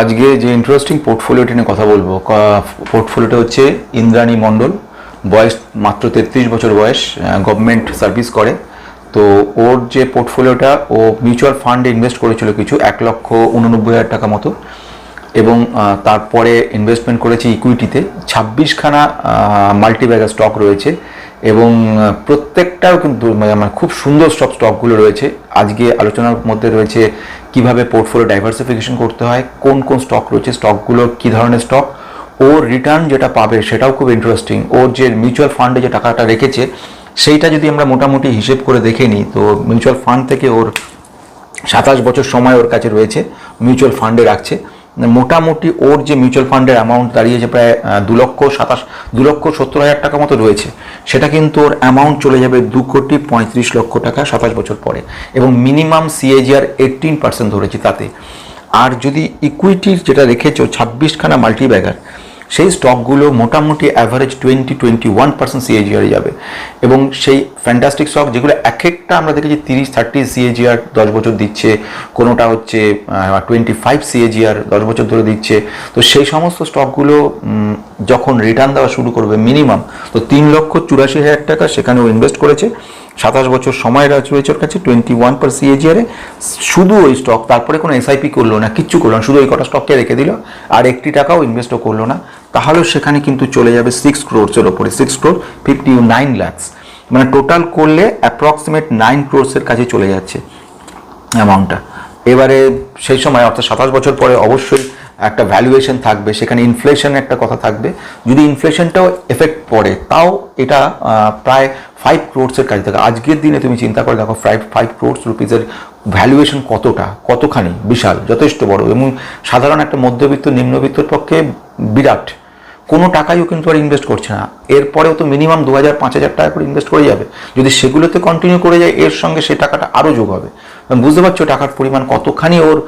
আজকে যে ইন্টারেস্টিং পোর্টফোলিওটি নিয়ে কথা বলব পোর্টফোলিওটা হচ্ছে ইন্দ্রাণী মণ্ডল। বয়স মাত্র তেত্রিশ বছর বয়স গভর্নমেন্ট সার্ভিস করে। তো ওর যে পোর্টফোলিওটা ও মিউচুয়াল ফান্ডে ইনভেস্ট করেছিল কিছু এক লক্ষ উননব্বই হাজার টাকা মতো। এবং তারপরে ইনভেস্টমেন্ট করেছে ইকুইটিতে ছাব্বিশখানা মাল্টিব্যাগার স্টক রয়েছে। এবং প্রত্যেকটাও কিন্তু মানে আমার খুব সুন্দর সব স্টকগুলো রয়েছে। আজকে আলোচনার মধ্যে রয়েছে কীভাবে পোর্টফোলিও ডাইভার্সিফিকেশন করতে হয়, কোন কোন স্টক রয়েছে স্টকগুলো কী ধরনের স্টক ওর রিটার্ন যেটা পাবে সেটাও খুব ইন্টারেস্টিং ওর যে মিউচুয়াল ফান্ডে যে টাকাটা রেখেছে, সেইটা যদি আমরা মোটামুটি হিসেব করে দেখে নিই, তো মিউচুয়াল ফান্ড থেকে ওর সাতাশ বছর সময় ওর কাছে রয়েছে মিউচুয়াল ফান্ডে রাখছে। মোটামুটি ওর যে মিউচুয়াল ফান্ডের অ্যামাউন্ট দাঁড়িয়েছে প্রায় দু লক্ষ সাতাশ দু লক্ষ সত্তর হাজার টাকা মতো রয়েছে, সেটা কিন্তু ওর অ্যামাউন্ট চলে যাবে দু কোটি পঁয়ত্রিশ লক্ষ টাকা সাতাশ বছর পরে এবং মিনিমাম সিএজিআর এইটিন পার্সেন্ট ধরেছি তাতে। আর যদি ইকুইটির যেটা রেখেছো, ছাব্বিশখানা মাল্টিব্যাগার সেই স্টকগুলো মোটামুটি average twenty twenty one percent সিএজিআরে যাবে। এবং সেই ফ্যান্টাস্টিক স্টক যেগুলো এক একটা আমরা দেখেছি তিরিশ থার্টি সিএজিআর দশ বছর দিচ্ছে, কোনোটা হচ্ছে টোয়েন্টি ফাইভ সিএজিআর দশ বছর ধরে দিচ্ছে। তো সেই সমস্ত স্টকগুলো যখন রিটার্ন দেওয়া শুরু করবে মিনিমাম তো তিন লক্ষ চুরাশি হাজার টাকা সেখানেও ইনভেস্ট করেছে। সাতাশ বছর সময় রয়েছে ওর কাছে টোয়েন্টি ওয়ান পার সিএজিআরে শুধু ওই স্টক তারপরে কোনো এসআইপি করল না, কিচ্ছু করল না, শুধু ওই কটা স্টককে রেখে দিল। আর একটি টাকাও ইনভেস্টও করল না। তাহলেও সেখানে কিন্তু চলে যাবে সিক্স ক্রোর্সের ওপরে six crore fifty nine lakhs মানে টোটাল করলে অ্যাপ্রক্সিমেট নাইন ক্রোর্সের কাছে চলে যাচ্ছে অ্যামাউন্টটা এবারে সেই সময়, অর্থাৎ সাতাশ বছর পরে অবশ্যই একটা ভ্যালুয়েশন থাকবে, সেখানে ইনফ্লেশন একটা কথা থাকবে। যদি ইনফ্লেশনটাও এফেক্ট পড়ে, তাও এটা প্রায় ফাইভ ক্রোডসের কাছে থাকে। আজকের দিনে তুমি চিন্তা করে দেখো ফাইভ ফাইভ ক্রোডস রুপিজের ভ্যালুয়েশন কতটা, কতখানি, বিশাল, যথেষ্ট বড়। এবং সাধারণ একটা মধ্যবিত্ত, নিম্নবিত্তর পক্ষে বিরাট। কোনো টাকাইও কিন্তু আর ইনভেস্ট করছে না। এরপরেও তো মিনিমাম দু হাজার পাঁচ হাজার টাকা করে ইনভেস্ট করে যাবে। যদি সেগুলোতে কন্টিনিউ করে যায়, এর সঙ্গে সেই টাকাটা আরও যোগ হবে। বুঝতে পারছ টাকার পরিমাণ কতখানি ওর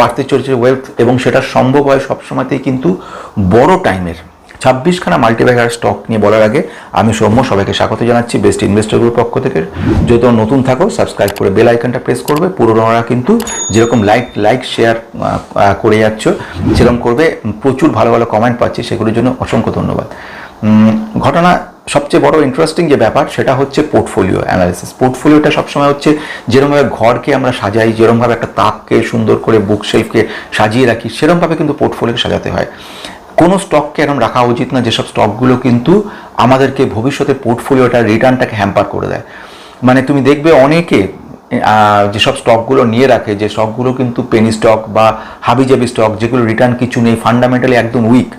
বাড়তে চলেছে ওয়েলথ এবং সেটা সম্ভব হয় সবসময়তেই কিন্তু বড় টাইমের ছাব্বিশখানা মাল্টিব্যাগার স্টক নিয়ে বলার আগে আমি সৌম্য সবাইকে স্বাগত জানাচ্ছি বেস্ট ইনভেস্টর গ্রুপ পক্ষ থেকে। যদি তোমরা নতুন থাকো সাবস্ক্রাইব করে বেল আইকনটা প্রেস করবে। পুরোনোরা কিন্তু যেরকম লাইক লাইক শেয়ার করে যাচ্ছ, সেরকম করবে। প্রচুর ভালো ভালো কমেন্ট পাচ্ছি, সেগুলোর জন্য অসংখ্য ধন্যবাদ। ঘটনা সবচেয়ে বড় ইন্টারেস্টিং যে ব্যাপার, সেটা হচ্ছে পোর্টফোলিও অ্যানালিসিস পোর্টফোলিওটা সবসময় হচ্ছে যেরকমভাবে ঘরকে আমরা সাজাই, যেরকমভাবে একটা তাককে সুন্দর করে বুক শেলফকে সাজিয়ে রাখি, সেরকমভাবে কিন্তু পোর্টফোলিও সাজাতে হয়। কোনো স্টককে এরকম রাখা উচিত না, যেসব স্টকগুলো কিন্তু আমাদেরকে ভবিষ্যতে পোর্টফোলিওটা রিটার্নটাকে হ্যাম্পার করে দেয়। মানে তুমি দেখবে অনেকে যেসব স্টকগুলো নিয়ে রাখে, যে স্টকগুলো কিন্তু পেনি স্টক বা হাবিজাবি স্টক যেগুলো রিটার্ন কিছু নেই ফান্ডামেন্টালি একদম উইক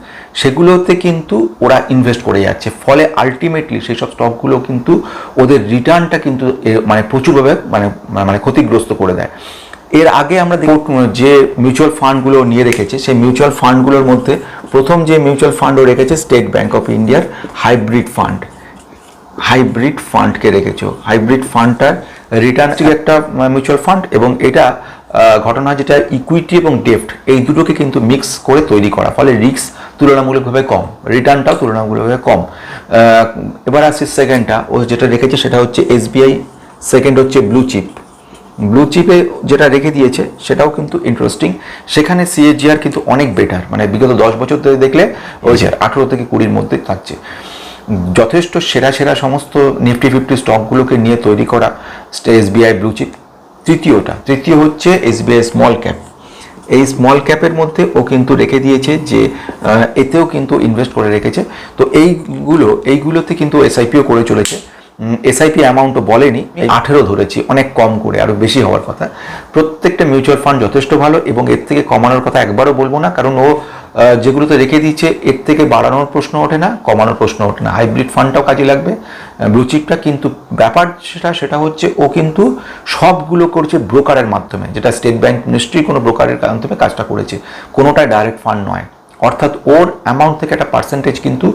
সেগুলোতে কিন্তু ওরা ইনভেস্ট করে যাচ্ছে। ফলে আলটিমেটলি সেই সব স্টকগুলো কিন্তু ওদের রিটার্নটা কিন্তু মানে প্রচুরভাবে মানে মানে ক্ষতিগ্রস্ত করে দেয়। এর আগে আমরা যে মিউচুয়াল ফান্ডগুলো নিয়ে রেখেছে, সেই মিউচুয়াল ফান্ডগুলোর মধ্যে প্রথম যে মিউচুয়াল ফান্ডও রেখেছে স্টেট ব্যাংক অফ ইন্ডিয়ার হাইব্রিড ফান্ড হাইব্রিড ফান্ডকে রেখেছো। হাইব্রিড ফান্ডটার রিটার্ন একটা মিউচুয়াল ফান্ড এবং এটা ঘটনা যেটা ইকুইটি এবং ডেফট এই দুটোকে কিন্তু মিক্স করে তৈরি করা, ফলে রিস্ক তুলনামূলকভাবে কম রিটার্নটাও তুলনামূলকভাবে কম। এবার আসছে সেকেন্ডটা ও যেটা রেখেছে সেটা হচ্ছে এসবিআই সেকেন্ড হচ্ছে ব্লু চিপ ব্লু চিপে যেটা রেখে দিয়েছে, সেটাও কিন্তু ইন্টারেস্টিং সেখানে সিএজিআর কিন্তু অনেক বেটার মানে বিগত দশ বছর ধরে দেখলে ওই যে আঠেরো থেকে কুড়ির মধ্যে থাকছে। যথেষ্ট সেরা সেরা সমস্ত নিফটি ফিফটি স্টকগুলোকে নিয়ে তৈরি করা এসবিআই ব্লু চিপ তৃতীয়টা, তৃতীয় হচ্ছে এসবিআই স্মল ক্যাপ এই স্মল ক্যাপের মধ্যে ও কিন্তু রেখে দিয়েছে যে এতেও কিন্তু ইনভেস্ট করে রেখেছে। তো এইগুলো, এইগুলোতে কিন্তু এসআইপিও করে চলেছে। এসআইপি অ্যামাউন্টও বলেনি এই আঠেরো ধরেছি অনেক কম করে আরও বেশি হওয়ার কথা। প্রত্যেকটা মিউচুয়াল ফান্ড যথেষ্ট ভালো এবং এর থেকে কমানোর কথা একবারও বলব না কারণ ও যেগুলোতে রেখে দিয়েছে এর থেকে বাড়ানোর প্রশ্ন ওঠে না কমানোর প্রশ্ন ওঠে না। হাইব্রিড ফান্ডটাও কাজে লাগবে ব্লুচিপটা কিন্তু ব্যাপার সেটা সেটা হচ্ছে ও কিন্তু সবগুলো করছে ব্রোকারের মাধ্যমে যেটা স্টেট ব্যাংক নিশ্চয়ই কোনো ব্রোকারের মাধ্যমে কাজটা করেছে। কোনোটাই ডাইরেক্ট ফান্ড নয়। অর্থাৎ ওর অ্যামাউন্ট থেকে একটা পার্সেন্টেজ কিন্তু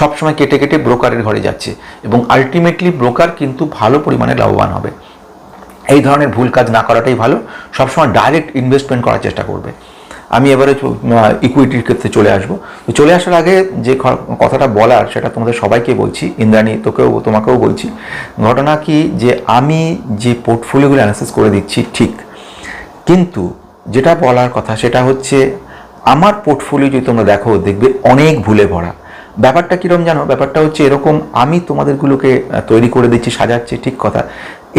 সবসময় কেটে কেটে ব্রোকারের ঘরে যাচ্ছে এবং আলটিমেটলি ব্রোকার কিন্তু ভালো পরিমাণে লাভবান হবে। এই ধরনের ভুল কাজ না করাটাই ভালো, সবসময় ডাইরেক্ট ইনভেস্টমেন্ট করার চেষ্টা করবে। আমি এবারে ইকুইটির ক্ষেত্রে চলে আসব। তো চলে আসার আগে যে কথাটা বলার সেটা তোমাদের সবাইকে বলছি, ইন্দ্রাণী, তোকেও, তোমাকেও বলছি। ঘটনা কি যে আমি যে পোর্টফোলিওগুলো অ্যানালাইসিস করে দিচ্ছি ঠিক, কিন্তু যেটা বলার কথা সেটা হচ্ছে আমার পোর্টফোলিও যদি তোমরা দেখো, দেখবে অনেক ভুলে ভরা। ব্যাপারটা কীরকম জানো? ব্যাপারটা হচ্ছে এরকম আমি তোমাদেরগুলোকে তৈরি করে দিচ্ছি, সাজাচ্ছি, ঠিক কথা।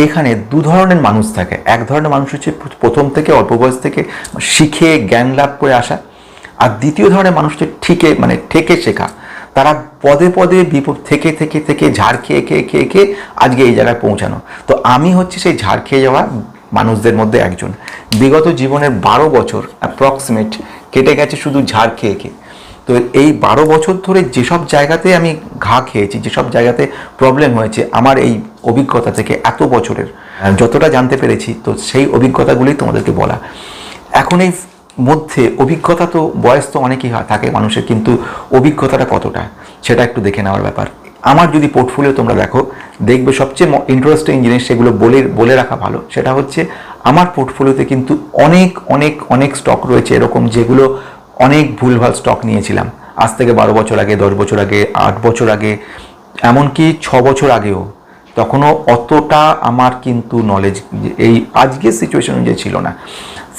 এখানে দু ধরনের মানুষ থাকে। এক ধরনের মানুষ হচ্ছে প্রথম থেকে, অল্প বয়স থেকে শিখে, জ্ঞান লাভ করে আসা। আর দ্বিতীয় ধরনের মানুষ হচ্ছে ঠিকে মানে ঠেকে শেখা। তারা পদে পদে বিপদ থেকে থেকে থেকে ঝাড় খেয়ে খেয়ে খেয়ে খেয়ে আজকে এই জায়গায় পৌঁছানো। তো আমি হচ্ছে সেই ঝাড় খেয়ে যাওয়া মানুষদের মধ্যে একজন। বিগত জীবনের বারো বছর অ্যাপ্রক্সিমেট কেটে গেছে শুধু ঝাড় খেয়ে খেয়ে। তো এই বারো বছর ধরে যেসব জায়গাতে আমি ঘা খেয়েছি, যেসব জায়গাতে প্রবলেম হয়েছে, আমার এই অভিজ্ঞতা থেকে এত বছরের যতটা জানতে পেরেছি, তো সেই অভিজ্ঞতাগুলি তোমাদেরকে বলা। এখন এই মধ্যে অভিজ্ঞতা তো, বয়স তো অনেকই থাকে মানুষের, কিন্তু অভিজ্ঞতাটা কতটা, সেটা একটু দেখে নেওয়ার ব্যাপার। আমার যদি পোর্টফোলিও তোমরা দেখো, দেখবে সবচেয়ে ইন্টারেস্টিং জিনিস সেগুলো বলে বলে রাখা ভালো, সেটা হচ্ছে আমার পোর্টফোলিওতে কিন্তু অনেক অনেক অনেক স্টক রয়েছে, এরকম যেগুলো অনেক ভুলভাল স্টক নিয়েছিলাম। আজ থেকে বারো বছর আগে, দশ বছর আগে, আট বছর আগে, এমনকি ছ বছর আগেও, তখনও অতটা আমার কিন্তু নলেজ এই আজকের সিচুয়েশন অনুযায়ী ছিল না।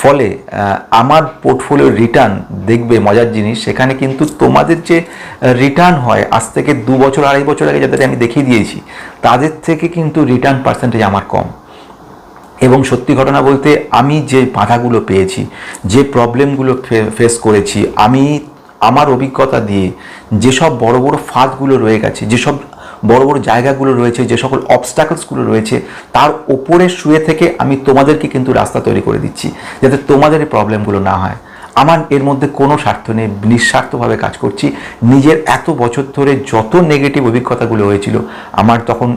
ফলে আমার পোর্টফোলিও রিটার্ন দেখবে, মজার জিনিস, সেখানে কিন্তু তোমাদের যে রিটার্ন হয়, আজ থেকে দু বছর, আড়াই বছর আগে যাদের আমি দেখিয়ে দিয়েছি, তাদের থেকে কিন্তু রিটার্ন পার্সেন্টেজ আমার কম। এবং সত্যি ঘটনা বলতে আমি যে বাধাগুলো পেয়েছি, যে প্রবলেমগুলো ফেস করেছি, আমি আমার অভিজ্ঞতা দিয়ে যেসব বড় বড় ফাঁদগুলো রয়ে গেছে, যেসব বড় বড় জায়গাগুলো রয়েছে, যে সকল অবস্টাকলসগুলো রয়েছে, তার ওপরে শুয়ে থেকে আমি তোমাদেরকে কিন্তু রাস্তা তৈরি করে দিচ্ছি, যাতে তোমাদের এই প্রবলেমগুলো না হয়। আমার এর মধ্যে কোনো স্বার্থ নেই, নিঃস্বার্থভাবে কাজ করছি। নিজের এত বছর ধরে যত নেগেটিভ অভিজ্ঞতাগুলো হয়েছিল, আমার তখন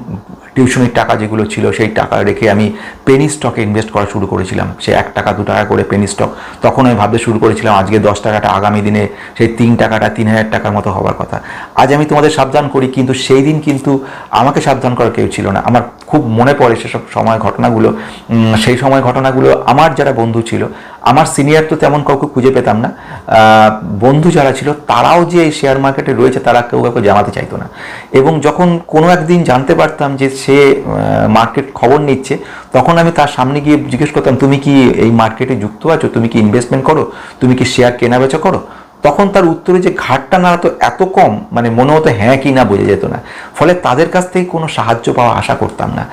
টিউশনের টাকা যেগুলো ছিল, সেই টাকা রেখে আমি পেনি স্টকে ইনভেস্ট করা শুরু করেছিলাম। সে এক টাকা, দু টাকা করে পেনি স্টক তখন আমি ভাবতে শুরু করেছিলাম, আজকে দশ টাকাটা আগামী দিনে সেই তিন টাকাটা তিন হাজার টাকার মতো হওয়ার কথা। আজ আমি তোমাদের সাবধান করি, কিন্তু সেই দিন কিন্তু আমাকে সাবধান করার কেউ ছিল না। আমার খুব মনে পড়ে সেসব সময় ঘটনাগুলো। সেই সময় ঘটনাগুলো আমার যারা বন্ধু ছিল আমার সিনিয়র তো তেমন কাউকে খুঁজে পেতাম না। বন্ধু যারা ছিল, তারাও যে এই শেয়ার মার্কেটে রয়েছে, তারা কেউ কাউকে জানাতে চাইতো না। এবং যখন কোনো একদিন জানতে পারতাম যে সে মার্কেট খবর নিচ্ছে, তখন আমি তার সামনে গিয়ে জিজ্ঞেস করতাম, তুমি কি এই মার্কেটে যুক্ত আছো? তুমি কি ইনভেস্টমেন্ট করো? তুমি কি শেয়ার কেনা বেচা করো? তখন তার উত্তরে যে ঘাটটা না তো এত কম মানে মনে হতো হ্যাঁ কি না বোঝা যেত না। ফলে তাদের কাছ থেকে কোনো সাহায্য পাওয়া আশা করতাম না।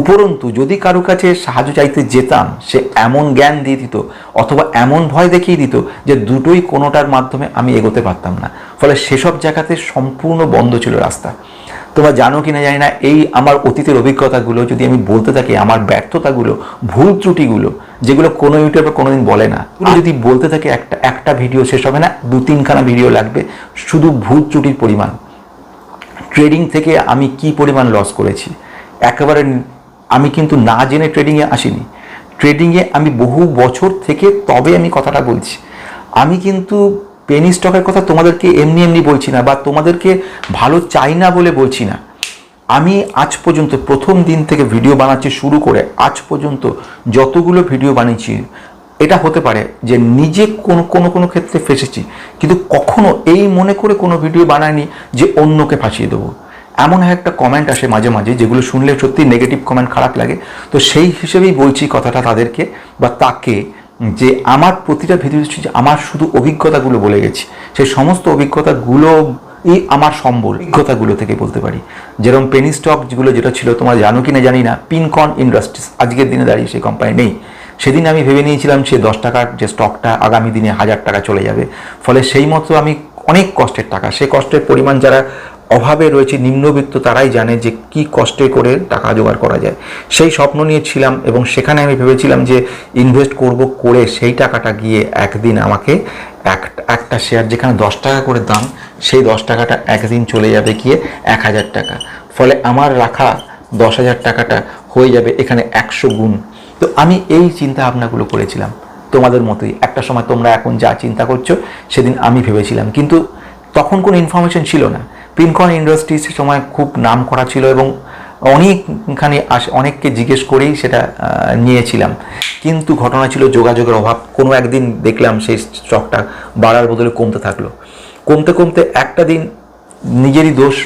উপরন্তু যদি কারও কাছে সাহায্য চাইতে যেতাম, সে এমন জ্ঞান দিয়ে দিত অথবা এমন ভয় দেখিয়ে দিত যে দুটোই কোনোটার মাধ্যমে আমি এগোতে পারতাম না। ফলে সেসব জায়গাতে সম্পূর্ণ বন্ধ ছিল রাস্তা। তোমরা জানো কি না জানি না, এই আমার অতীতের অভিজ্ঞতাগুলো যদি আমি বলতে থাকি, আমার ব্যর্থতাগুলো, ভুল ত্রুটিগুলো, যেগুলো কোনো ইউটিউবে কোনোদিন বলে না যদি বলতে থাকি, একটা একটা ভিডিও শেষ হবে না, দু তিনখানা ভিডিও লাগবে, শুধু ভুল ত্রুটির পরিমাণ। ট্রেডিং থেকে আমি কি পরিমাণ লস করেছি? একেবারে আমি কিন্তু না জেনে ট্রেডিংয়ে আসিনি। ট্রেডিংয়ে আমি বহু বছর থেকে তবে আমি কথাটা বলছি। আমি কিন্তু পেনি স্টকের কথা তোমাদেরকে এমনি এমনি বলছি না বা তোমাদেরকে ভালো চাই না বলে বলছি না। আমি আজ পর্যন্ত প্রথম দিন থেকে ভিডিও বানাচ্ছি শুরু করে আজ পর্যন্ত যতগুলো ভিডিও বানিয়েছি, এটা হতে পারে যে নিজে কোনো কোনো কোনো ক্ষেত্রে ফেসেছি। কিন্তু কখনো এই মনে করে কোনো ভিডিও বানায়নি যে অন্যকে ফাঁসিয়ে দেবো। এমন একটা কমেন্ট আসে মাঝে মাঝে যেগুলো শুনলে সত্যি নেগেটিভ কমেন্ট খারাপ লাগে। তো সেই হিসেবেই বলছি কথাটা তাদেরকে বা তাকে যে আমার প্রতিটা ভিডিও আমার শুধু অভিজ্ঞতাগুলো বলে গেছি। সেই সমস্ত অভিজ্ঞতাগুলো এই আমার সম্বল, অভিজ্ঞতাগুলো থেকে বলতে পারি। যেরকম পেনি স্টক যেগুলো যেটা ছিল, তোমরা জানো কি না জানি না পিনকন ইন্ডাস্ট্রিজ আজকের দিনে দাঁড়িয়ে সেই কোম্পানি নেই। সেদিন আমি ভেবে নিয়েছিলাম সে দশ টাকার যে স্টকটা আগামী দিনে হাজার টাকা চলে যাবে। ফলে সেই মতো আমি অনেক কষ্টের টাকা, সে কষ্টের পরিমাণ যারা অভাবে রয়েছে নিম্নবিত্ত তারাই জানে যে কি কষ্টে করে টাকা জোগাড় করা যায়। সেই স্বপ্ন নিয়েছিলাম এবং সেখানে আমি ভেবেছিলাম যে ইনভেস্ট করব করে সেই টাকাটা গিয়ে একদিন আমাকে এক, একটা শেয়ার যেখানে দশ টাকা করে দাম, সেই দশ টাকাটা একদিন চলে যাবে গিয়ে এক হাজার টাকা। ফলে আমার রাখা দশ হাজার টাকাটা হয়ে যাবে এখানে একশো গুণ। তো আমি এই চিন্তা ভাবনাগুলো করেছিলাম তোমাদের মতোই। একটা সময় তোমরা এখন যা চিন্তা করছ, সেদিন আমি ভেবেছিলাম। কিন্তু তখন কোনো ইনফরমেশন ছিল না। পিনকন ইন্ডাস্ট্রিজ সে সময় খুব নাম করা ছিল এবং অনেকখানি অনেককে জিজ্ঞেস করেই সেটা নিয়েছিলাম। কিন্তু ঘটনা ছিল যোগাযোগের অভাব। কোনো একদিন দেখলাম সেই স্টকটা বাড়ার বদলে কমতে থাকল। কমতে কমতে একটা দিন নিজেরই দোষ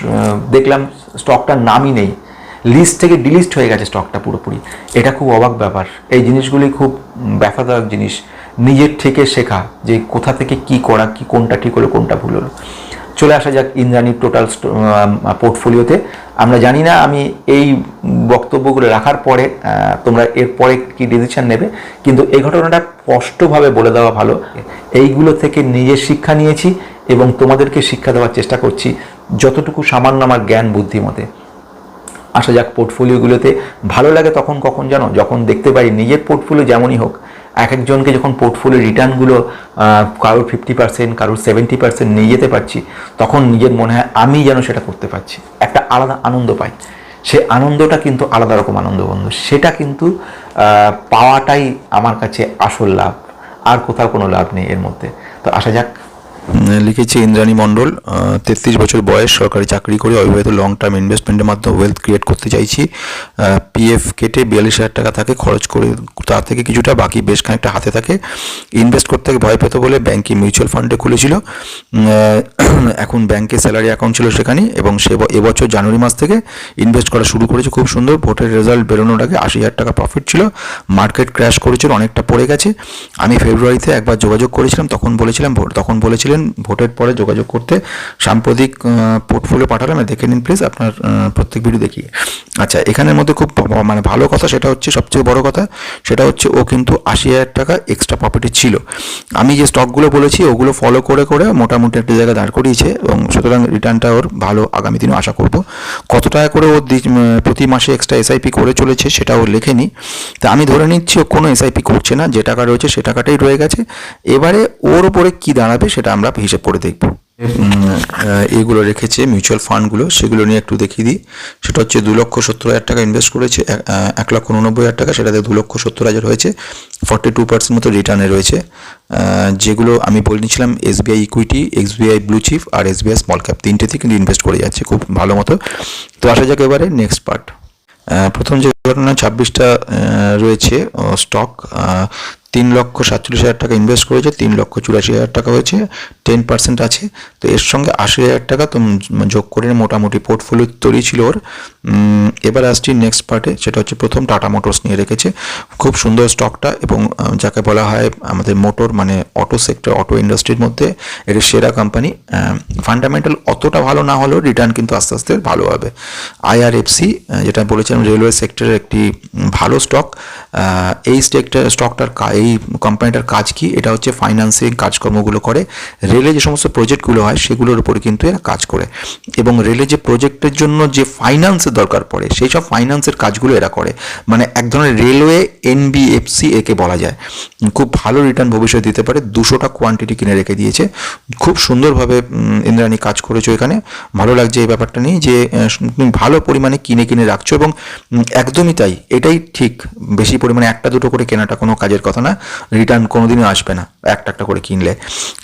দেখলাম স্টকটার নামই নেই। লিস্ট থেকে ডিলিস্ট হয়ে গেছে স্টকটা পুরোপুরি। এটা খুব অবাক ব্যাপার। এই জিনিসগুলি খুব ব্যথাদায়ক জিনিস। নিজের থেকে শেখা যে কোথা থেকে কি করা, কি কোনটা ঠিক হলো, কোনটা ভুল হলো। চলে আসা যাক ইন্দ্রাণীর টোটাল পোর্টফোলিওতে আমরা জানি না, আমি এই বক্তব্যগুলো রাখার পরে তোমরা এরপরে কি ডিসিশন নেবে, কিন্তু এই ঘটনাটা স্পষ্টভাবে বলে দেওয়া ভালো। এইগুলো থেকে নিজের শিক্ষা নিয়েছি এবং তোমাদেরকে শিক্ষা দেওয়ার চেষ্টা করছি, যতটুকু সামান্য আমার জ্ঞান বুদ্ধি মতে আসা যাক পোর্টফোলিওগুলোতে ভালো লাগে তখন কখন জানো? যখন দেখতে পারি নিজের পোর্টফোলিও যেমনই হোক এক একজনকে যখন পোর্টফোলিও রিটার্নগুলো কারোর ফিফটি পার্সেন্ট কারোর সেভেন্টি পার্সেন্ট নিয়ে যেতে পারছি, তখন নিজের মনে হয় আমি যেন সেটা করতে পারছি। একটা আলাদা আনন্দ পাই। সে আনন্দটা কিন্তু আলাদা রকম আনন্দ বন্ধু। সেটা কিন্তু পাওয়াটাই আমার কাছে আসল লাভ। আর কোথাও কোনো লাভ নেই এর মধ্যে। তো আসা যাক লিখেছে ইন্দ্রাণী মণ্ডল তেত্রিশ বছর বয়স, সরকারি চাকরি করে অবিবাহিত লং টার্ম ইনভেস্টমেন্টের মাধ্যমে ওয়েলথ ক্রিয়েট করতে চাইছি। পিএফ কেটে বিয়াল্লিশ হাজার টাকা থাকে, খরচ করে তার থেকে কিছুটা বাকি বেশ খানিকটা হাতে থাকে। ইনভেস্ট করতে ভয় পেত বলে ব্যাংকে মিউচুয়াল ফান্ডে খুলেছিল। এখন ব্যাংকে স্যালারি অ্যাকাউন্ট ছিল সেখানে এবং সে এবছর জানুয়ারি মাস থেকে ইনভেস্ট করা শুরু করেছে, খুব সুন্দর। ভোটের রেজাল্ট বেরোনোর আগে আশি হাজার টাকা প্রফিট ছিল। মার্কেট ক্র্যাশ করেছিল, অনেকটা পড়ে গেছে। আমি ফেব্রুয়ারিতে একবার যোগাযোগ করেছিলাম, তখন বলেছিলাম, তখন বলেছিলেন ভোটের পরে যোগাযোগ করতে সাম্প্রতিক পোর্টফোলিও পাঠালাম দেখে নিন প্লিজ আপনার প্রত্যেক ভিডিও দেখিয়ে। আচ্ছা এখানের মধ্যে খুব মানে ভালো কথা সেটা হচ্ছে সবচেয়ে বড় কথা, সেটা হচ্ছে ও কিন্তু আশি হাজার টাকা এক্সট্রা প্রফিটে ছিল। আমি যে স্টকগুলো বলেছি ওগুলো ফলো করে করে মোটামুটি একটা জায়গায় দাঁড় করিয়েছে এবং সুতরাং রিটার্নটা ওর ভালো আগামী দিনে আশা করব। কত টাকা করে ও প্রতি মাসে এক্সট্রা এসআইপি করে চলেছে সেটা ও লেখেনি। তা আমি ধরে নিচ্ছি ও কোনো এসআইপি করছে না, যে টাকা রয়েছে সে টাকাটাই রয়ে গেছে। এবারে ওর উপরে কি দাঁড়াবে সেটা আমরা হিসেব করে দেখব। এগুলো রেখেছে মিউচুয়াল ফান্ডগুলো সেগুলো নিয়ে একটু দেখিয়ে দিই। সেটা হচ্ছে দু লক্ষ সত্তর হাজার টাকা ইনভেস্ট করেছে, এক- লক্ষ উননব্বই হাজার টাকা, সেটাতে দু লক্ষ সত্তর হাজার হয়েছে। ফর্টি টু পার্সেন্ট মতো রিটার্নে রয়েছে। যেগুলো আমি বলে নিয়েছিলাম SBI equity SBI blue chip আর এসবিআই স্মল ক্যাপ তিনটেতে কিন্তু ইনভেস্ট করে যাচ্ছে খুব ভালো মতো। তো আসা যাক এবারে নেক্সট পার্ট প্রথম যে ঘটনা, ছাব্বিশটা রয়েছে স্টক তিন লক্ষ সাতচল্লিশ হাজার টাকা ইনভেস্ট করেছে, তিন লক্ষ চুরাশি হাজার টাকা হয়েছে টেন পার্সেন্ট আছে। তো এর সঙ্গে আশি হাজার টাকা তো যোগ করে মোটামুটি পোর্টফোলিও তৈরি ছিল ওর। এবার আসছি নেক্সট পার্টে সেটা হচ্ছে প্রথম টাটা মোটরস নিয়ে রেখেছে। খুব সুন্দর স্টকটা এবং যাকে বলা হয়, আমাদের মোটর মানে অটো সেক্টর অটো ইন্ডাস্ট্রির মধ্যে, এটি সেরা কোম্পানি ফান্ডামেন্টাল অতটা ভালো না হলেও রিটার্ন কিন্তু আস্তে আস্তে ভালো হবে। আইআরএফসি যেটা বলেছিলাম রেলওয়ে সেক্টরের একটি ভালো স্টক এই স্টেকটার স্টকটার এই কোম্পানিটার কাজ কি? এটা হচ্ছে ফাইন্যান্সিং কাজকর্মগুলো করে। রেলে যে সমস্ত প্রজেক্টগুলো হয়, সেগুলোর উপরে কিন্তু এরা কাজ করে। এবং রেলে যে প্রজেক্টের জন্য যে ফাইন্যান্সের দরকার পড়ে, সেই সব ফাইন্যান্সের কাজগুলো এরা করে। মানে এক ধরনের রেলওয়ে এনবিএফসি একে বলা যায়। খুব ভালো রিটার্ন ভবিষ্যতে দিতে পারে। দুশোটা কোয়ান্টিটি কিনে রেখে দিয়েছে। খুব সুন্দরভাবে ইন্দ্রাণী কাজ করেছ এখানে। ভালো লাগছে এই ব্যাপারটা নিয়ে যে ভালো পরিমাণে কিনে কিনে রাখছো এবং একদমই তাই। এটাই ঠিক। বেশি পরিমাণে একটা দুটো করে কেনাটা কোনো কাজের কথা না। রিটার্ন কোনোদিনও আসবে না, একটা একটা করে কিনলে।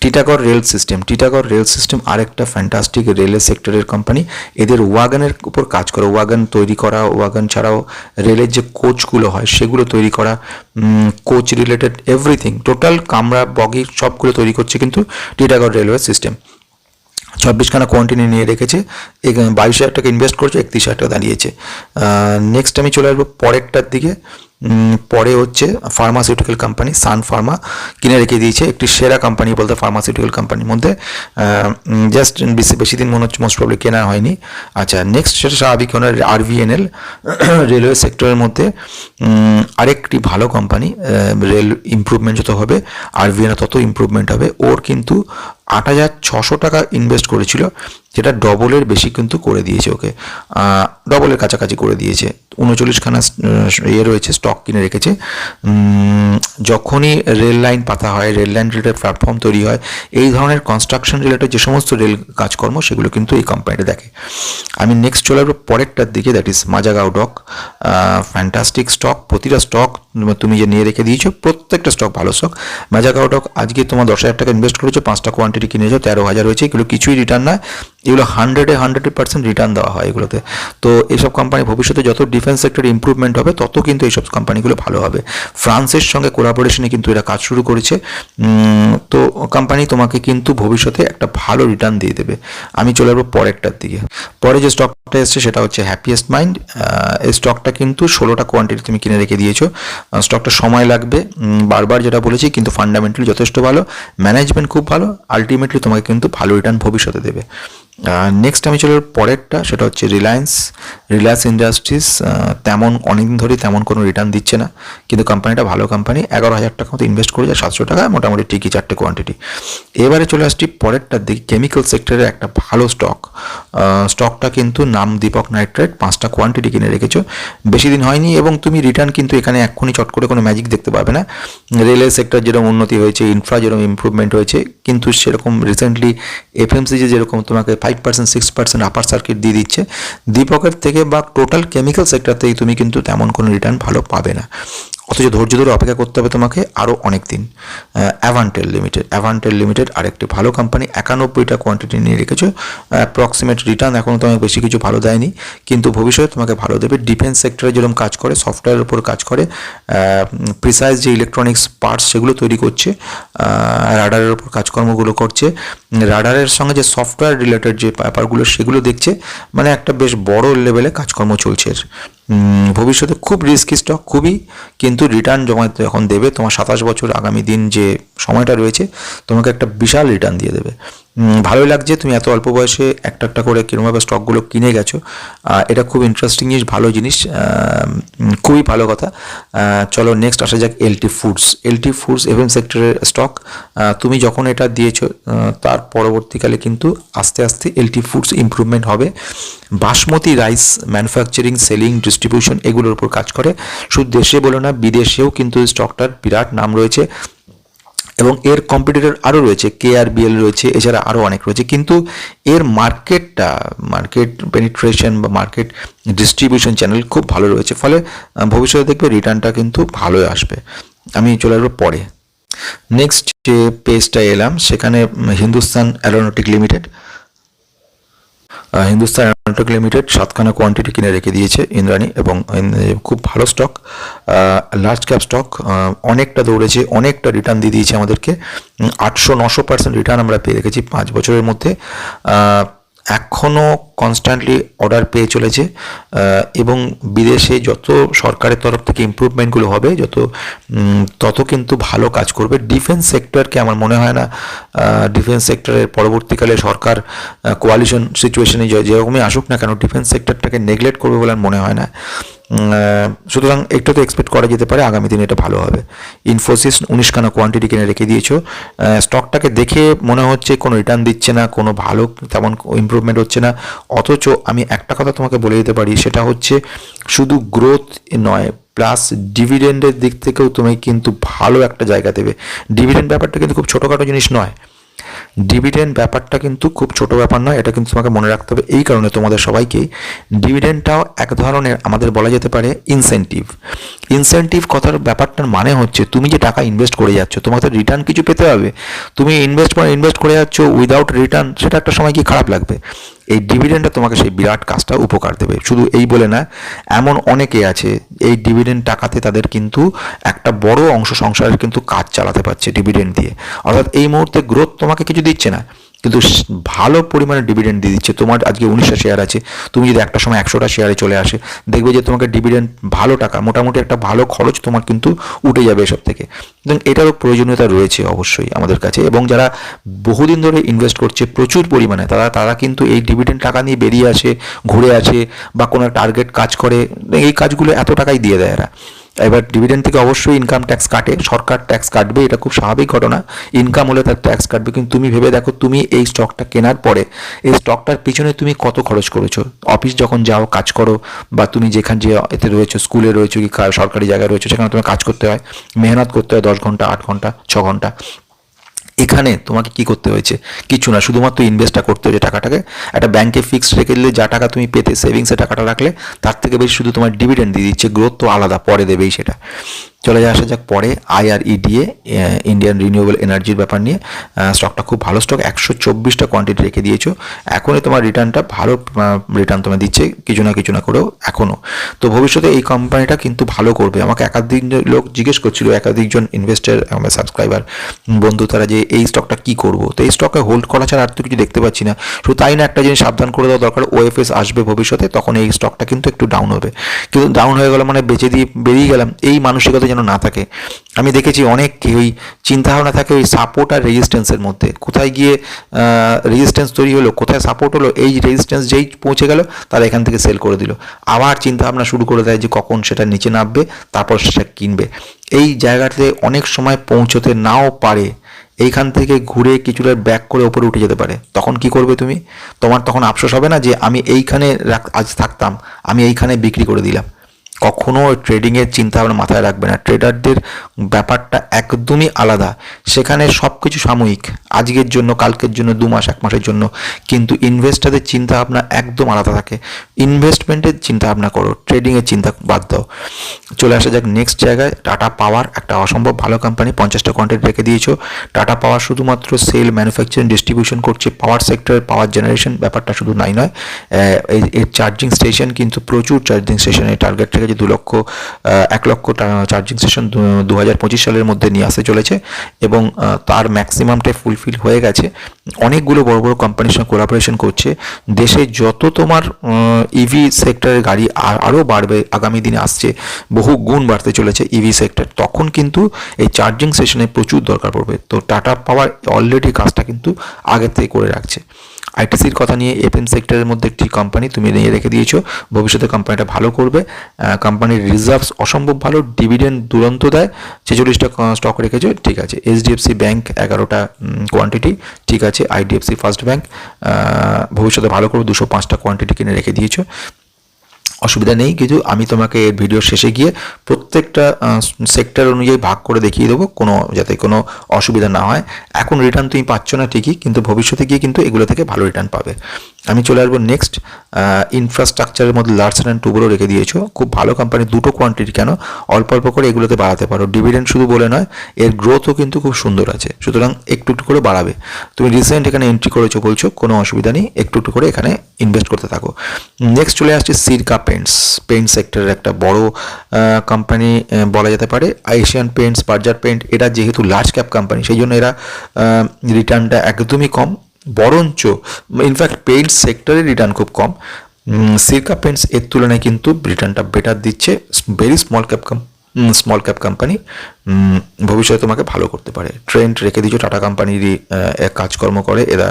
Titagarh rail system Titagarh rail system আরেকটা ফ্যান্টাস্টিক রেলের সেক্টরের কোম্পানি এদের ওয়াগানের উপর কাজ করে ওয়াগান তৈরি করা ওয়াগান ছাড়াও রেলের যে কোচগুলো হয়, সেগুলো তৈরি করা কোচ রিলেটেড এভরিথিং টোটাল কামরা, বগি সবগুলো তৈরি করছে কিন্তু টিটাগড় রেলওয়ে সিস্টেম চব্বিশখানা কোয়ান্টিটি নিয়ে রেখেছে বাইশ হাজার টাকা ইনভেস্ট করেছে, একত্রিশ হাজার টাকা দাঁড়িয়েছে। নেক্সট আমি চলে আসব পরেরটার দিকে। পরে হচ্ছে ফার্মাসিউটিক্যাল কোম্পানি সান ফার্মা কিনে রেখে দিয়েছে একটি সেরা কোম্পানি বলতে ফার্মাসিউটিক্যাল কোম্পানির মধ্যে। জাস্ট বেশি বেশি দিন মনে হচ্ছে মোস্ট প্রবলি কেনা হয়নি। আচ্ছা নেক্সট সেটা স্বাভাবিক ওনার আরভিএনএল রেলওয়ে সেক্টরের মধ্যে। আরেকটি ভালো কোম্পানি রেল ইমপ্রুভমেন্ট যত হবে আরভিএনএল তত ইমপ্রুভমেন্ট হবে। ওর কিন্তু আট হাজার ছশো টাকা ইনভেস্ট করেছিল। যেটা ডবলের বেশি কিন্তু করে দিয়েছে ওকে। ডবলের কাছাকাছি করে দিয়েছে। উনচল্লিশখানা ইয়ে রয়েছে স্টক কিনে রেখেছে। যখনই রেল লাইন পাতা হয় রেল লাইন রিলেটেড প্ল্যাটফর্ম তৈরি হয়, এই ধরনের কনস্ট্রাকশন রিলেটেড যে সমস্ত রেল কাজকর্ম, সেগুলো কিন্তু এই কোম্পানিটা দেখে। আমি নেক্সট চলে আসব পরেরটার দিকে that is Mazagaon dock fantastic stock প্রতিটা স্টক তুমি যে নিয়ে রেখে দিয়েছ, প্রত্যেকটা স্টক ভালো স্টক মাজাগাও ডক আজকে তোমার দশ হাজার টাকা ইনভেস্ট করেছ, পাঁচটা কোয়ান্টিটি কিনেছো, তেরো হাজার হয়েছে, এগুলো কিছুই রিটার্ন নয়। এগুলো হান্ড্রেডে হান্ড্রেড পার্সেন্ট রিটার্ন দেওয়া হয় এগুলোতে। তো এইসব কোম্পানি ভবিষ্যতে যত ডিফেন্স সেক্টরে ইম্প্রুভমেন্ট হবে, তত কিন্তু এইসব কোম্পানিগুলো ভালো হবে। ফ্রান্সের সঙ্গে কোলাবোরেশনে কিন্তু এরা কাজ শুরু করেছে। তো কোম্পানি তোমাকে কিন্তু ভবিষ্যতে একটা ভালো রিটার্ন দিয়ে দেবে। আমি চলে যাব পরেরটার দিকে। পরে যে স্টক স্টকটা সেটা হচ্ছে হ্যাপিয়েস্ট মাইন্ড এই স্টকটা কিন্তু ষোলোটা কোয়ান্টিটি তুমি কিনে রেখে দিয়েছ। স্টকটা সময় লাগবে। বারবার যেটা বলেছি, কিন্তু ফান্ডামেন্টালি যথেষ্ট ভালো। ম্যানেজমেন্ট খুব ভালো। আলটিমেটলি তোমাকে কিন্তু ভালো রিটার্ন ভবিষ্যতে দেবে। নেক্সট আমি চলে পরেরটা, সেটা হচ্ছে রিলায়েন্স রিলায়েন্স ইন্ডাস্ট্রিজ তেমন অনেকদিন ধরেই তেমন কোনো রিটার্ন দিচ্ছে না। কিন্তু কোম্পানিটা ভালো কোম্পানি এগারো হাজার টাকা মতো ইনভেস্ট করে যায় সাতশো টাকা, মোটামুটি ঠিকই চারটে কোয়ান্টিটি এবারে চলে আসছি পরেরটার দিকে কেমিক্যাল সেক্টরের একটা ভালো স্টক স্টকটা কিন্তু নাম দীপক নাইট্রেট পাঁচটা কোয়ান্টিটি কিনে রেখেছো। বেশি দিন হয়নি এবং তুমি রিটার্ন কিন্তু এখানে এক্ষুনি চট করে কোনো ম্যাজিক দেখতে পাবে না। রেলওয়ে সেক্টর যেরকম উন্নতি হয়েছে ইনফ্রা যেরকম ইমপ্রুভমেন্ট হয়েছে, কিন্তু সেরকম রিসেন্টলি এফএমসিজি যেরকম তোমাকে five percent six percent upper circuit দিয়ে দিচ্ছে। দীপকের থেকে বা টোটাল কেমিক্যাল সেক্টর থেকে তুমি কিন্তু তেমন কোনো রিটার্ন ভালো পাবে না। অথচ ধৈর্য ধরে অপেক্ষা করতে হবে তোমাকে আরও অনেক দিন। অ্যাভান্টেল লিমিটেড অ্যাভান্টেল লিমিটেড আরেকটি ভালো কোম্পানি একানব্বইটা কোয়ান্টিটি নিয়ে রেখেছো। অ্যাপ্রক্সিমেট রিটার্ন এখনও তোমাকে বেশি কিছু ভালো দেয়নি। কিন্তু ভবিষ্যতে তোমাকে ভালো দেবে। ডিফেন্স সেক্টরে যেরকম কাজ করে সফটওয়্যারের উপর কাজ করে প্রিসাইজ যে ইলেকট্রনিক্স পার্টস সেগুলো তৈরি করছে রাডারের উপর কাজকর্মগুলো করছে। রাডারের সঙ্গে যে সফটওয়্যার রিলেটেড যে ব্যাপারগুলো সেগুলো দেখছে মানে একটা বেশ বড় লেভেলে কাজকর্ম চলছে ভবিষ্যতে খুব রিস্কি স্টক খুবই, কিন্তু রিটার্ন জমা যখন দেবে তোমার সাতাশ বছর আগামী দিন যে সময়টা রয়েছে, তোমাকে একটা বিশাল রিটার্ন দিয়ে দেবে। ভালোই লাগছে, তুমি এত অল্প বয়সে একটা একটা করে কিরমভাবে স্টকগুলো কিনে গেছো। এটা খুব ইন্টারেস্টিং জিনিস ভালো জিনিস খুবই ভালো কথা। চলো নেক্সট আসা যাক এলটি ফুডস এলটি ফুডস এভএম সেক্টরের স্টক তুমি যখন এটা দিয়েছ তার পরবর্তীকালে কিন্তু আস্তে আস্তে এলটি ফুডস ইমপ্রুভমেন্ট হবে। Basmati rice manufacturing selling distribution এগুলোর উপর কাজ করে। শুধু দেশে বলো না, বিদেশেও কিন্তু স্টকটার বিরাট নাম রয়েছে। এবং এর কম্পিটিটর আরও রয়েছে কে আর বিএল রয়েছে, এছাড়া আরও অনেক রয়েছে। কিন্তু এর মার্কেটটা মার্কেট পেনিট্রেশন বা মার্কেট ডিস্ট্রিবিউশন চ্যানেল খুব ভালো রয়েছে। ফলে ভবিষ্যতে দেখবে রিটার্নটা কিন্তু ভালোই আসবে। আমি চলে আসব পরে। নেক্সট যে পেজটা এলাম, সেখানে Hindustan aeronautic limited Hindustan aeronautic limited সাতখানা quantity কিনে রেখে দিয়েছে ইন্দ্রাণী এবং খুব ভালো স্টক লার্জ ক্যাপ স্টক অনেকটা দৌড়েছে, অনেকটা রিটার্ন দিয়ে দিয়েছে আমাদেরকে। আটশো নশো পার্সেন্ট রিটার্ন আমরা পেয়ে রেখেছি পাঁচ বছরের মধ্যে। এখনও কনস্ট্যান্টলি অর্ডার পেয়ে চলেছে এবং বিদেশে যত সরকারের তরফ থেকে ইম্প্রুভমেন্টগুলো হবে, যত তত কিন্তু ভালো কাজ করবে। ডিফেন্স সেক্টরকে আমার মনে হয় না ডিফেন্স সেক্টরের পরবর্তীকালে সরকার কোয়ালিশন সিচুয়েশনে যেরকমই আসুক না কেন ডিফেন্স সেক্টরটাকে নেগলেক্ট করবে বলে মনে হয় না। সুতরাং একটু তো এক্সপেক্ট করা যেতে পারে আগামী দিনে এটা ভালো হবে। ইনফোসিস উনিশখানা কোয়ান্টিটি কিনে রেখে দিয়েছ। স্টকটাকে দেখে মনে হচ্ছে কোনো রিটার্ন দিচ্ছে না, কোনো ভালো তেমন ইমপ্রুভমেন্ট হচ্ছে না। অথচ আমি একটা কথা তোমাকে বলে দিতে পারি, সেটা হচ্ছে শুধু গ্রোথ নয় প্লাস ডিভিডেন্ডের দিক থেকেও তুমি কিন্তু ভালো একটা জায়গা দেবে। ডিভিডেন্ড ব্যাপারটা কিন্তু খুব ছোটোখাটো জিনিস নয়। ডিভিডেন্ড ব্যাপারটা কিন্তু খুব ছোট ব্যাপার নয়, এটা কিন্তু তোমাকে মনে রাখতে হবে। এই কারণে তোমাদের সবাইকেই ডিভিডেন্ডটাও এক ধরনের আমাদের বলা যেতে পারে ইনসেন্টিভ ইনসেন্টিভ কথার ব্যাপারটার মানে হচ্ছে তুমি যে টাকা ইনভেস্ট করে যাচ্ছ তোমাকে তো রিটার্ন কিছু পেতে হবে। তুমি ইনভেস্ট করে ইনভেস্ট করে যাচ্ছ উইদাউট রিটার্ন সেটা একটা সময় কি খারাপ লাগবে। এই ডিভিডেন্ডটা তোমাকে সেই বিরাট কাজটা উপকার দেবে। শুধু এই বলে না, এমন অনেকে আছে, এই ডিভিডেন্ড টাকাতে তাদের কিন্তু একটা বড় অংশ সংসারের কিন্তু কাজ চালাতে পারছে ডিভিডেন্ড দিয়ে। অর্থাৎ এই মুহূর্তে গ্রোথ তোমাকে কিছু দিচ্ছে না। কিন্তু ভালো পরিমাণে ডিভিডেন্ড দিয়ে দিচ্ছে। তোমার আজকে উনিশটা শেয়ার আছে, তুমি যদি একটা সময় একশোটা শেয়ারে চলে আসে, দেখবে যে তোমাকে ডিভিডেন্ড ভালো টাকা, মোটামুটি একটা ভালো খরচ তোমার কিন্তু উঠে যাবে এসব থেকে। এবং এটারও প্রয়োজনীয়তা রয়েছে অবশ্যই আমাদের কাছে এবং যারা বহুদিন ধরে ইনভেস্ট করছে প্রচুর পরিমাণে, তারা তারা কিন্তু এই ডিভিডেন্ড টাকা নিয়ে বেরিয়ে আসে, ঘুরে আসে বা কোনো টার্গেট কাজ করে, এই কাজগুলো এত টাকাই দিয়ে দেয় এরা। এবার ডিভিডেন্ড থেকে অবশ্যই ইনকাম ট্যাক্স কাটে, সরকার ট্যাক্স কাটবে, এটা খুব স্বাভাবিক ঘটনা। ইনকাম হলে তার ট্যাক্স কাটবে, কিন্তু তুমি ভেবে দেখো, তুমি এই স্টকটা কেনার পরে, এই স্টকটার পিছনে তুমি কত খরচ করেছ? অফিস যখন যাও, কাজ করো, বা তুমি যেখান যে এতে রয়েছো স্কুলে রয়েছো কি সরকারি জায়গায় রয়েছো, সেখানে তোমার কাজ করতে হয়। মেহনত করতে হয় দশ ঘণ্টা, আট ঘণ্টা, ছ ঘণ্টা। এখানে তোমাকে কি করতে হয়েছে? কিছু না, শুধুমাত্র ইনভেস্টটা করতে হয়েছে টাকাটাকে। একটা ব্যাংকে ফিক্সড রেখে দিলে যা টাকা তুমি পেতে সেভিংসে টাকাটা রাখলে, তার থেকে বেশি শুধু তোমার ডিভিডেন্ড দিয়ে দিচ্ছে। গ্রোথ তো আলাদা, পরে দেবেই সেটা। চলে আসা যাক পরে আইআরইডিএ ইন্ডিয়ান রিনিউয়েবল এনার্জির ব্যাপার নিয়ে। স্টকটা খুব ভালো স্টক একশো চব্বিশটা কোয়ান্টিটি রেখে দিয়েছ। এখনই তোমার রিটার্নটা ভালো রিটার্ন তোমার দিচ্ছে কিছু না কিছু না করেও এখনও তো ভবিষ্যতে এই কোম্পানিটা কিন্তু ভালো করবে। আমাকে একাধিক লোক জিজ্ঞেস করছিল একাধিকজন ইনভেস্টার আমার সাবস্ক্রাইবার বন্ধু, তারা যে এই স্টকটা কি করব? তো এই স্টকে হোল্ড করা ছাড়া আর তো কিছু দেখতে পাচ্ছি না। শুধু তাই না, একটা জিনিস সাবধান করে দেওয়া দরকার ওএফএস আসবে ভবিষ্যতে, তখন এই স্টকটা কিন্তু একটু ডাউন হবে। কিন্তু ডাউন হয়ে গেল মানে বেঁচে দিয়ে বেরিয়ে গেলাম। এই মানসিকতা যেন না থাকে। আমি দেখেছি অনেক ওই চিন্তাভাবনা থাকে ওই সাপোর্ট আর রেজিস্ট্যান্সের মধ্যে। কোথায় গিয়ে রেজিস্ট্যান্স তৈরি হলো, কোথায় সাপোর্ট হলো, এই রেজিস্ট্যান্স যেই পৌঁছে গেল, তারা এখান থেকে সেল করে দিল। আবার চিন্তাভাবনা শুরু করে দেয় যে কখন সেটা নিচে নামবে, তারপর সেটা কিনবে। এই জায়গাতে অনেক সময় পৌঁছতে নাও পারে। এইখান থেকে ঘুরে কিছুটা ব্যাক করে ওপরে উঠে যেতে পারে। তখন কি করবে তুমি? তোমার তখন আফসোস হবে না যে আমি এইখানে আজ থাকতাম, আমি এইখানে বিক্রি করে দিলাম। কখনো ট্রেডিংয়ের ভাবনা মাথায় রাখবে না। ট্রেডারদের ব্যাপারটা একদমই আলাদা। সেখানে সব কিছু সাময়িক। আজকের জন্য, কালকের জন্য, দু মাস, এক মাসের জন্য। কিন্তু ইনভেস্টারদের ভাবনা একদম আলাদা থাকে। ইনভেস্টমেন্টের ভাবনা করো ট্রেডিংয়ের চিন্তা বাদ দাও। চলে আসা যাক নেক্সট জায়গায়। টাটা পাওয়ার একটা অসম্ভব ভালো কোম্পানি পঞ্চাশটা কোয়ান্টিটি রেখে দিয়েছ। টাটা পাওয়ার শুধুমাত্র সেল ম্যানুফ্যাকচারিং ডিস্ট্রিবিউশন করছে। পাওয়ার সেক্টরের পাওয়ার জেনারেশন ব্যাপারটা শুধু নাই নয়। এই এর চার্জিং স্টেশন কিন্তু প্রচুর চার্জিং স্টেশনের টার্গেট থেকে যে দু লক্ষ এক লক্ষ চার্জিং স্টেশন দু হাজার পঁচিশ সালের মধ্যে নিয়ে আসতে চলেছে এবং তার ম্যাক্সিমামটাই ফুলফিল হয়ে গেছে। অনেকগুলো বড় বড় কোম্পানির সঙ্গে কোলাবোরেশন করছে। দেশে যত তোমার ইভি সেক্টরের গাড়ি আরও বাড়বে, আগামী দিনে আসছে, বহু গুণ বাড়তে চলেছে ইভি সেক্টর তখন কিন্তু এই চার্জিং সেশনে প্রচুর দরকার পড়বে। তো টাটা পাওয়ার অলরেডি কাজটা কিন্তু আগের থেকে করে রাখছে। আইটিসির কথা নিয়ে এফএম সেক্টরের মধ্যে একটি কোম্পানি তুমি নিয়ে রেখে দিয়েছ। ভবিষ্যতে কোম্পানিটা ভালো করবে। কোম্পানির রিজার্ভস অসম্ভব ভালো ডিভিডেন্ড দুরন্ত দেয়। ছেচল্লিশটা স্টক রেখেছো, ঠিক আছে। এইচডিএফসি ব্যাংক এগারোটা কোয়ান্টিটি ঠিক আছে। আইডিএফসি ফার্স্ট ব্যাংক ভবিষ্যতে ভালো করবে, দুশো পাঁচটা কোয়ান্টিটি কিনে রেখে দিয়েছ। অসুবিধা নেই, কিন্তু আমি তোমাকে এর ভিডিওর শেষে গিয়ে প্রত্যেকটা সেক্টর অনুযায়ী ভাগ করে দেখিয়ে দেবো, কোনো, যাতে কোনো অসুবিধা না হয়। এখন রিটার্ন তুমি পাচ্ছ না ঠিকই, কিন্তু ভবিষ্যতে গিয়ে কিন্তু এগুলো থেকে ভালো রিটার্ন পাবে। আমি চলে আসব নেক্সট ইনফ্রাস্ট্রাকচারের মধ্যে লার্সন অ্যান্ড টুবরো রেখে দিয়েছ। খুব ভালো কোম্পানি দুটো কোয়ান্টিটি কেন? অল্প অল্প করে এগুলোতে বাড়াতে পারো। ডিভিডেন্ড শুধু বলে নয়, এর গ্রোথও কিন্তু খুব সুন্দর আছে। সুতরাং একটু একটু করে বাড়াবে। তুমি রিসেন্ট এখানে এন্ট্রি করেছ বলছো, কোনো অসুবিধা নেই, একটু একটু করে এখানে ইনভেস্ট করতে থাকো। নেক্সট চলে আসছে সিরকা পেন্টস পেন্ট সেক্টরের একটা বড় কোম্পানি বলা যেতে পারে। এশিয়ান পেন্টস বার্জার পেন্ট এটা যেহেতু লার্জ ক্যাপ কোম্পানি সেই জন্য এরা রিটার্নটা একদমই কম। বরঞ্চ ইনফ্যাক্ট পেন্ট সেক্টরের রিটার্ন খুব কম। সিরকা পেন্টস এর তুলনায় কিন্তু রিটার্নটা বেটার দিচ্ছে very small cap small cap company ভবিষ্যতে তোমাকে ভালো করতে পারে। ট্রেন্ড রেখে দিচ্ছ টাটা কোম্পানিরই কাজকর্ম করে, এরা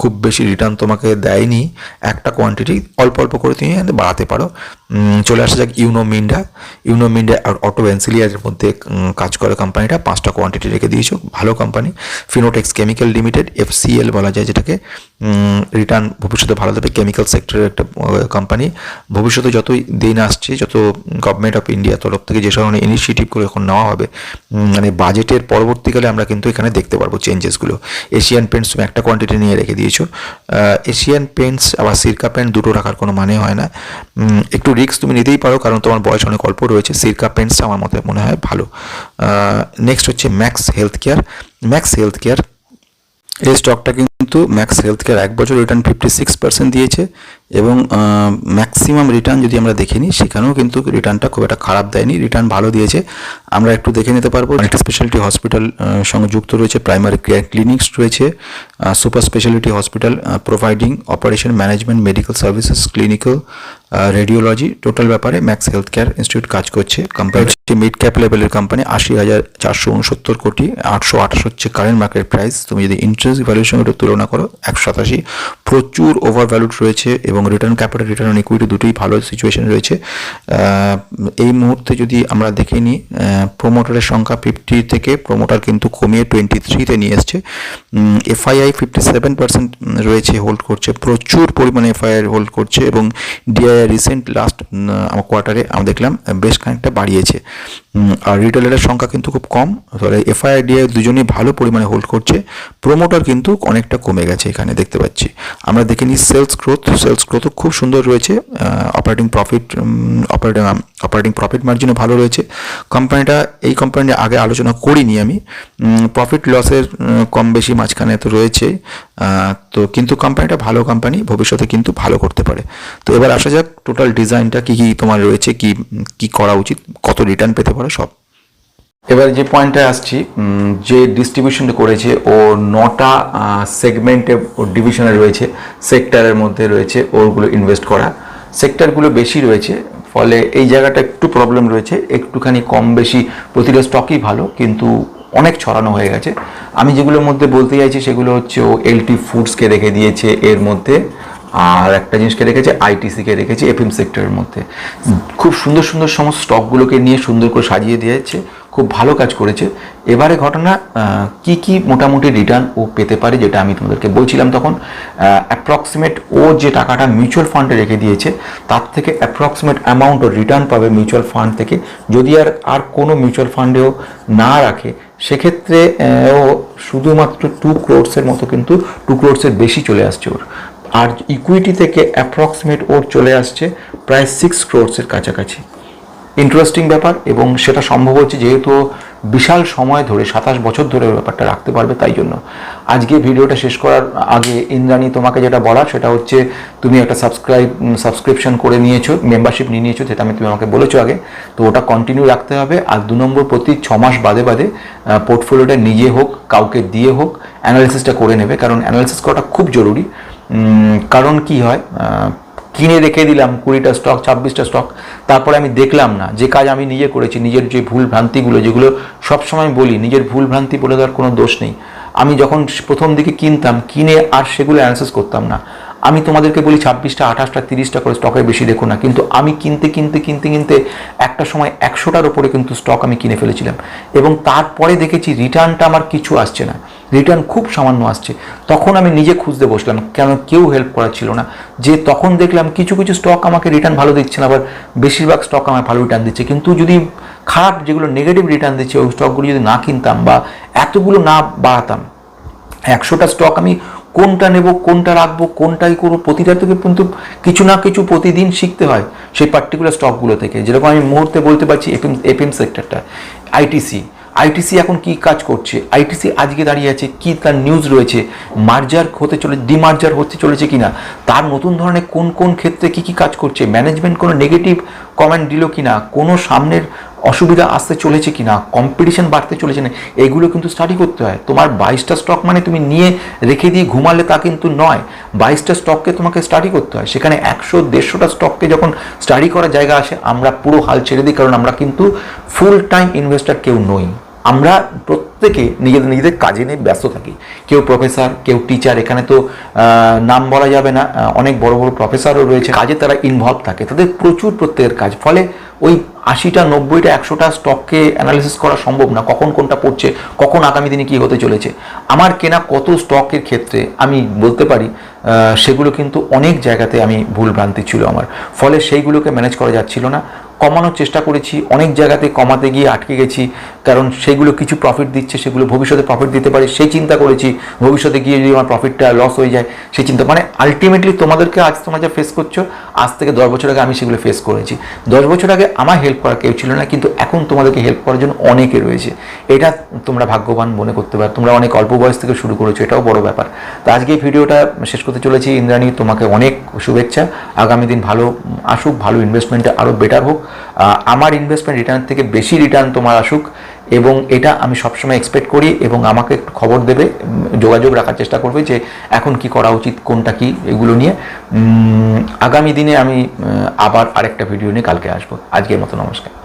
খুব বেশি রিটার্ন তোমাকে দেয়নি। একটা কোয়ান্টিটি অল্প অল্প করে তুমি বাড়াতে পারো। চলে আসা যাক ইউনো মিন্ডা ইউনো মিন্ডা আর অটো ভ্যান্সিলিয়ারের মধ্যে কাজ করে কোম্পানিটা পাঁচটা কোয়ান্টিটি রেখে দিয়েছ। ভালো company Fineotex chemical limited FCL বলা যায় যেটাকে। রিটার্ন ভবিষ্যতে ভালো দেবে কেমিক্যাল সেক্টরের একটা কোম্পানি ভবিষ্যতে যতই দিন আসছে, যত গভর্নমেন্ট অফ ইন্ডিয়া তরফ থেকে যে ধরনের ইনিশিয়েটিভ করে এখন নেওয়া হবে মানে বাজেটের পরবর্তীকালে আমরা কিন্তু এখানে দেখতে পারব চেঞ্জেসগুলো এশিয়ান পেন্টস তুমি একটা কোয়ান্টিটি নিয়ে রেখে দিয়েছ। এশিয়ান পেন্টস আবার সিরকা পেন্ট দুটো রাখার কোনো মানে হয় না। একটু রিস্ক তুমি নিতেই পারো, কারণ তোমার বয়স অনেক অল্প রয়েছে। সিরকা পেন্টসটা আমার মতে মনে হয় ভালো। নেক্সট হচ্ছে Max health care Max health care এই স্টকটা কিন্তু ম্যাক্স হেলথ কেয়ার এক বছর রিটার্ন ফিফটি সিক্স পার্সেন্ট দিয়েছে। এবং ম্যাক্সিমাম রিটার্ন যদি আমরা দেখে নিই, সেখানেও কিন্তু রিটার্নটা খুব একটা খারাপ দেয়নি। রিটার্ন ভালো দিয়েছে। আমরা একটু দেখে নিতে পারব। একটা স্পেশালিটি হসপিটাল সঙ্গে যুক্ত রয়েছে। প্রাইমারি কেয়ার ক্লিনিক্স রয়েছে। Super speciality hospital providing operation management medical services clinical radiology total ব্যাপারে ম্যাক্স হেলথ কেয়ার ইনস্টিটিউট কাজ করছে। কোম্পানি হচ্ছে মিড ক্যাপ লেভেলের কোম্পানি আশি হাজার চারশো উনসত্তর কোটি, আটশো আঠাশ হচ্ছে কারেন্ট মার্কেট প্রাইস তুমি যদি ইন্টারেস্ট ভ্যালুয়েশন ওটা তুলনা করো, একশো সাতাশি। প্রচুর ওভার ভ্যালুড রয়েছে এবং return capital return on equity দুটোই ভালো সিচুয়েশন রয়েছে। এই মুহূর্তে যদি আমরা দেখে নিই প্রোমোটারের সংখ্যা ফিফটি থেকে প্রোমোটার কিন্তু কমিয়ে টোয়েন্টি থ্রিতে নিয়ে এসছে। এফআইআই ফিফটি সেভেন পার্সেন্ট রয়েছে হোল্ড করছে, প্রচুর পরিমাণে এফআইআর হোল্ড করছে এবং ডিআইআই রিসেন্ট লাস্ট কোয়ার্টারে আমরা দেখলাম, বেশ খানিকটা বাড়িয়েছে। আর রিটেলারের সংখ্যা কিন্তু খুব কম তাহলে এফআইআর ডিআই দুজনেই ভালো পরিমাণে হোল্ড করছে। প্রোমোটার কিন্তু অনেকটা কমে গেছে এখানে দেখতে পাচ্ছি। আমরা দেখে নিই সেলস গ্রোথ সেলস গ্রোথও খুব সুন্দর রয়েছে operating profit operating operating profit মার্জিনও ভালো রয়েছে। কোম্পানিটা এই কোম্পানি আগে আলোচনা করিনি আমি। প্রফিট লসের কম বেশি মাঝখানে তো রয়েছে তো কিন্তু কোম্পানিটা ভালো কোম্পানি ভবিষ্যতে কিন্তু ভালো করতে পারে। তো এবার আসা যাক টোটাল ডিজাইনটা কি কি তোমার রয়েছে, কি কি করা উচিত, কত রিটার্ন পেতে পারো সব। এবার যে পয়েন্টে আসছি যে ডিস্ট্রিবিউশনটা করেছে, ও নটা সেগমেন্টে ওর ডিভিশনে রয়েছে সেক্টরের মধ্যে রয়েছে ওরগুলো ইনভেস্ট করা। সেক্টরগুলো বেশি রয়েছে, ফলে এই জায়গাটা একটু প্রবলেম রয়েছে, একটুখানি কম বেশি, প্রতিটা স্টকই ভালো, কিন্তু অনেক ছড়ানো হয়ে গেছে। আমি যেগুলোর মধ্যে বলতে চাইছি, সেগুলো হচ্ছে ও এলটি ফুডসকে রেখে দিয়েছে এর মধ্যে, আর একটা জিনিসকে রেখেছে আইটিসিকে রেখেছে এফএম সেক্টরের মধ্যে। খুব সুন্দর সুন্দর সমস্ত স্টকগুলোকে নিয়ে সুন্দর করে সাজিয়ে দিয়েছে। খুব ভালো কাজ করেছে। এবারে ঘটনা কি কি মোটামুটি রিটার্ন ও পেতে পারে যেটা আমি তোমাদেরকে বলছিলাম তখন অ্যাপ্রক্সিমেট ও যে টাকাটা মিউচুয়াল ফান্ডে রেখে দিয়েছে, তার থেকে অ্যাপ্রক্সিমেট অ্যামাউন্ট ও রিটার্ন পাবে মিউচুয়াল ফান্ড থেকে। যদি আর আর কোনো মিউচুয়াল ফান্ডেও না রাখে, সেক্ষেত্রে ও শুধুমাত্র টু ক্রোডসের মতো কিন্তু টু ক্রোডসের বেশি চলে আসছে ওর। আর ইকুইটি থেকে অ্যাপ্রক্সিমেট ওর চলে আসছে, প্রায় সিক্স ক্রোডসের কাছাকাছি। ইন্টারেস্টিং ব্যাপার এবং সেটা সম্ভব হচ্ছে যেহেতু বিশাল সময় ধরে, সাতাশ বছর ধরে ব্যাপারটা রাখতে পারবে তাই জন্য। আজকে ভিডিওটা শেষ করার আগে ইন্দ্রাণী তোমাকে যেটা বলার সেটা হচ্ছে তুমি একটা সাবস্ক্রাইব সাবস্ক্রিপশন করে নিয়েছো মেম্বারশিপ নিয়ে নিয়েছো, যেটা আমি তুমি আমাকে বলেছ আগে। তো ওটা কন্টিনিউ রাখতে হবে। আর দু নম্বর প্রতি ছ মাস বাদে বাদে পোর্টফোলিওটা নিজে হোক, কাউকে দিয়ে হোক অ্যানালিসিসটা করে নেবে। কারণ অ্যানালিসিস করাটা খুব জরুরি। কারণ কি হয়? কিনে রেখে দিলাম কুড়িটা স্টক ছাব্বিশটা স্টক তারপরে আমি দেখলাম না যে কাজ আমি নিজে করেছি, নিজের যে ভুল ভ্রান্তিগুলো, যেগুলো সবসময় বলি, নিজের ভুল ভ্রান্তি বলে দেওয়ার কোনো দোষ নেই। আমি যখন প্রথম দিকে কিনতাম, কিনে আর সেগুলো অ্যানসেস করতাম না। আমি তোমাদেরকে বলি ছাব্বিশটা, আঠাশটা, তিরিশটা করে স্টকের বেশি দেখো না। কিন্তু আমি কিনতে কিনতে কিনতে কিনতে একটা সময় একশোটার ওপরে কিন্তু স্টক আমি কিনে ফেলেছিলাম। এবং তারপরে দেখেছি রিটার্নটা আমার কিছু আসছে না। রিটার্ন খুব সামান্য আসছে। তখন আমি নিজে খুঁজতে বসলাম, কেন কেউ হেল্প করার ছিল না। যে তখন দেখলাম কিছু কিছু স্টক আমাকে রিটার্ন ভালো দিচ্ছে না, আবার বেশিরভাগ স্টক আমার ভালো রিটার্ন দিচ্ছে। কিন্তু যদি খারাপ যেগুলো নেগেটিভ রিটার্ন দিচ্ছে, ওই স্টকগুলো যদি না কিনতাম বা এতগুলো না বাড়াতাম, একশোটা স্টক আমি কোনটা নেব, কোনটা রাখব, কোনটাই করব, প্রতিটা থেকে কিন্তু কিছু না কিছু প্রতিদিন শিখতে হয় সেই পার্টিকুলার স্টকগুলো থেকে। যেরকম আমি মুহূর্তে বলতে পারছি এফএম এফএম সেক্টরটা আইটিসি আইটিসি এখন কি কাজ করছে? আইটিসি আজকে দাঁড়িয়ে আছে, কি তার নিউজ রয়েছে? মার্জার হতে চলে ডিমার্জার হতে চলেছে কিনা? তার নতুন ধরনের কোন কোন ক্ষেত্রে কি কি কাজ করছে? ম্যানেজমেন্ট কোনো নেগেটিভ কমেন্ট দিল কি না কোনো সামনের অসুবিধা আসতে চলেছে কিনা কম্পিটিশন বাড়তে চলেছে না, এগুলো কিন্তু স্টাডি করতে হয়। তোমার বাইশটা স্টক মানে তুমি নিয়ে রেখে দিয়ে ঘুমালে তা কিন্তু নয়। বাইশটা স্টককে তোমাকে স্টাডি করতে হয়। সেখানে একশো দেড়শোটা স্টককে যখন স্টাডি করার জায়গা আসে, আমরা পুরো হাল ছেড়ে দিই, কারণ আমরা কিন্তু ফুল টাইম ইনভেস্টার কেউ নই। আমরা প্রত্যেকে নিজেদের নিজেদের কাজে নিয়ে ব্যস্ত থাকি। কেউ প্রফেসর কেউ টিচার এখানে তো নাম বলা যাবে না। অনেক বড় বড় প্রফেসরও রয়েছে। কাজে তারা ইনভলভ থাকে। তাদের প্রচুর প্রত্যেকের কাজ। ফলে ওই আশিটা, নব্বইটা, একশোটা স্টককে অ্যানালিসিস করা সম্ভব না। কখন কোনটা পড়ছে, কখন আগামী দিনে কি হতে চলেছে। আমার কেনা কত স্টকের ক্ষেত্রে আমি বলতে পারি সেগুলো কিন্তু অনেক জায়গাতে আমি ভুল ভ্রান্তি ছিল আমার। ফলে সেইগুলোকে ম্যানেজ করা যাচ্ছিল না। কমানোর চেষ্টা করেছি, অনেক জায়গাতে কমাতে গিয়ে আটকে গেছি। কারণ সেগুলো কিছু প্রফিট দিচ্ছে, সেগুলো ভবিষ্যতে প্রফিট দিতে পারে। সেই চিন্তা করেছি, ভবিষ্যতে গিয়ে যদি আমার প্রফিটটা লস হয়ে যায়, সেই চিন্তা মানে আলটিমেটলি তোমাদেরকে আজ তোমরা যা ফেস করছ, আজ থেকে দশ বছর আগে আমি সেগুলো ফেস করেছি। দশ বছর আগে আমার হেল্প করার কেউ ছিল না, কিন্তু এখন তোমাদেরকে হেল্প করার জন্য অনেকে রয়েছে। এটা তোমরা ভাগ্যবান মনে করতে পারো। তোমরা অনেক অল্প বয়স থেকে শুরু করেছ, এটাও বড় ব্যাপার। তো আজকে এই ভিডিওটা শেষ করতে চলেছি। ইন্দ্রাণী, তোমাকে অনেক শুভেচ্ছা। আগামী দিন ভালো আসুক, ভালো ইনভেস্টমেন্টে আরও বেটার হোক। আমার ইনভেস্টমেন্ট রিটার্ন থেকে বেশি রিটার্ন তোমার আসুক এবং এটা আমি সবসময় এক্সপেক্ট করি এবং আমাকে একটু খবর দেবে যোগাযোগ রাখার চেষ্টা করবে যে এখন কি করা উচিত, কোনটা কি এগুলো নিয়ে। আগামী দিনে আমি আবার আরেকটা ভিডিও নিয়ে কালকে আসব। আজকের মতো নমস্কার।